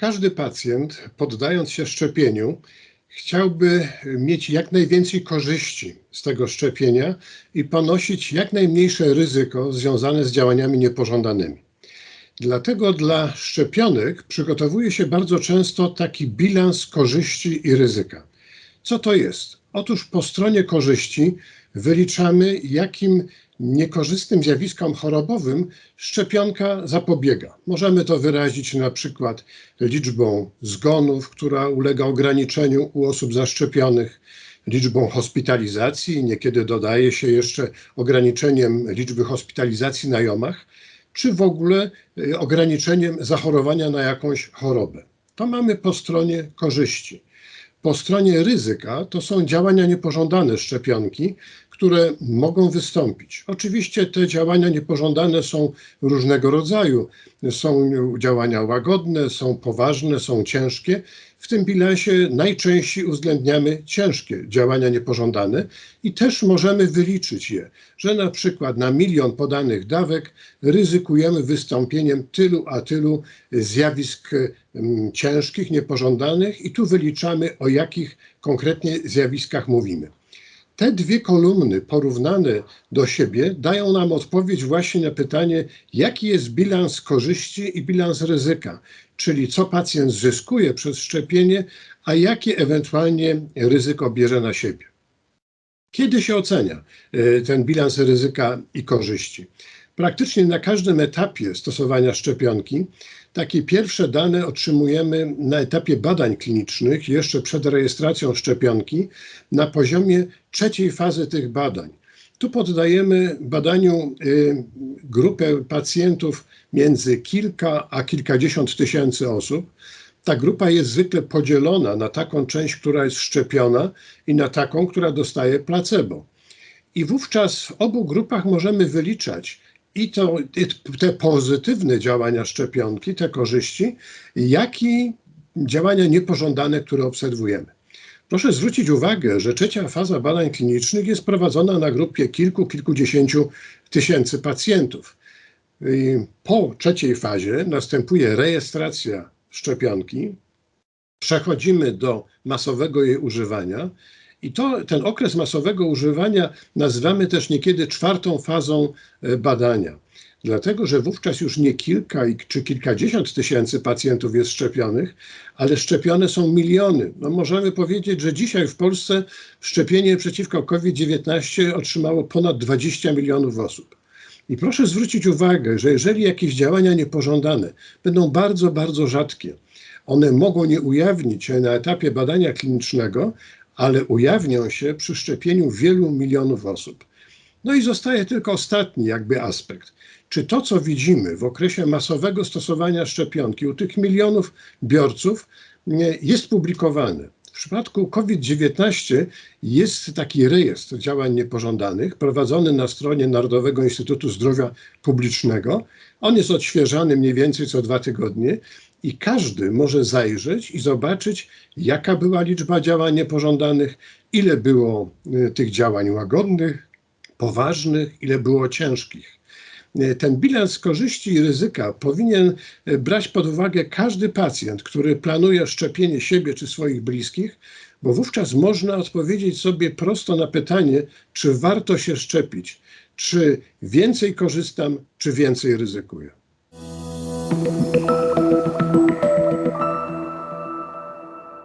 Każdy pacjent, poddając się szczepieniu, chciałby mieć jak najwięcej korzyści z tego szczepienia i ponosić jak najmniejsze ryzyko związane z działaniami niepożądanymi. Dlatego dla szczepionek przygotowuje się bardzo często taki bilans korzyści i ryzyka. Co to jest? Otóż po stronie korzyści wyliczamy, jakim niekorzystnym zjawiskom chorobowym szczepionka zapobiega. Możemy to wyrazić na przykład liczbą zgonów, która ulega ograniczeniu u osób zaszczepionych, liczbą hospitalizacji, niekiedy dodaje się jeszcze ograniczeniem liczby hospitalizacji na jomach, czy w ogóle y, ograniczeniem zachorowania na jakąś chorobę. To mamy po stronie korzyści. Po stronie ryzyka to są działania niepożądane szczepionki, które mogą wystąpić. Oczywiście te działania niepożądane są różnego rodzaju. Są działania łagodne, są poważne, są ciężkie. W tym bilansie najczęściej uwzględniamy ciężkie działania niepożądane i też możemy wyliczyć je, że na przykład na milion podanych dawek ryzykujemy wystąpieniem tylu a tylu zjawisk mm, ciężkich, niepożądanych i tu wyliczamy o jakich konkretnie zjawiskach mówimy. Te dwie kolumny porównane do siebie dają nam odpowiedź właśnie na pytanie, jaki jest bilans korzyści i bilans ryzyka, czyli co pacjent zyskuje przez szczepienie, a jakie ewentualnie ryzyko bierze na siebie. Kiedy się ocenia e, ten bilans ryzyka i korzyści? Praktycznie na każdym etapie stosowania szczepionki takie pierwsze dane otrzymujemy na etapie badań klinicznych, jeszcze przed rejestracją szczepionki, na poziomie trzeciej fazy tych badań. Tu poddajemy badaniu y, grupę pacjentów między kilka a kilkadziesiąt tysięcy osób. Ta grupa jest zwykle podzielona na taką część, która jest szczepiona i na taką, która dostaje placebo. I wówczas w obu grupach możemy wyliczać, i to, i te pozytywne działania szczepionki, te korzyści, jak i działania niepożądane, które obserwujemy. Proszę zwrócić uwagę, że trzecia faza badań klinicznych jest prowadzona na grupie kilku, kilkudziesięciu tysięcy pacjentów. Po trzeciej fazie następuje rejestracja szczepionki, przechodzimy do masowego jej używania i to, ten okres masowego używania nazywamy też niekiedy czwartą fazą e, badania. Dlatego, że wówczas już nie kilka czy kilkadziesiąt tysięcy pacjentów jest szczepionych, ale szczepione są miliony. No możemy powiedzieć, że dzisiaj w Polsce szczepienie przeciwko COVID-19 otrzymało ponad 20 milionów osób. I proszę zwrócić uwagę, że jeżeli jakieś działania niepożądane będą bardzo, bardzo rzadkie, one mogą nie ujawnić się na etapie badania klinicznego, ale ujawnią się przy szczepieniu wielu milionów osób. No i zostaje tylko ostatni jakby aspekt. Czy to, co widzimy w okresie masowego stosowania szczepionki u tych milionów biorców, jest publikowane? W przypadku COVID-19 jest taki rejestr działań niepożądanych prowadzony na stronie Narodowego Instytutu Zdrowia Publicznego. On jest odświeżany mniej więcej co dwa tygodnie i każdy może zajrzeć i zobaczyć, jaka była liczba działań niepożądanych, ile było y, tych działań łagodnych, poważnych, ile było ciężkich. Y, ten bilans korzyści i ryzyka powinien y, brać pod uwagę każdy pacjent, który planuje szczepienie siebie czy swoich bliskich, bo wówczas można odpowiedzieć sobie prosto na pytanie, czy warto się szczepić, czy więcej korzystam, czy więcej ryzykuję.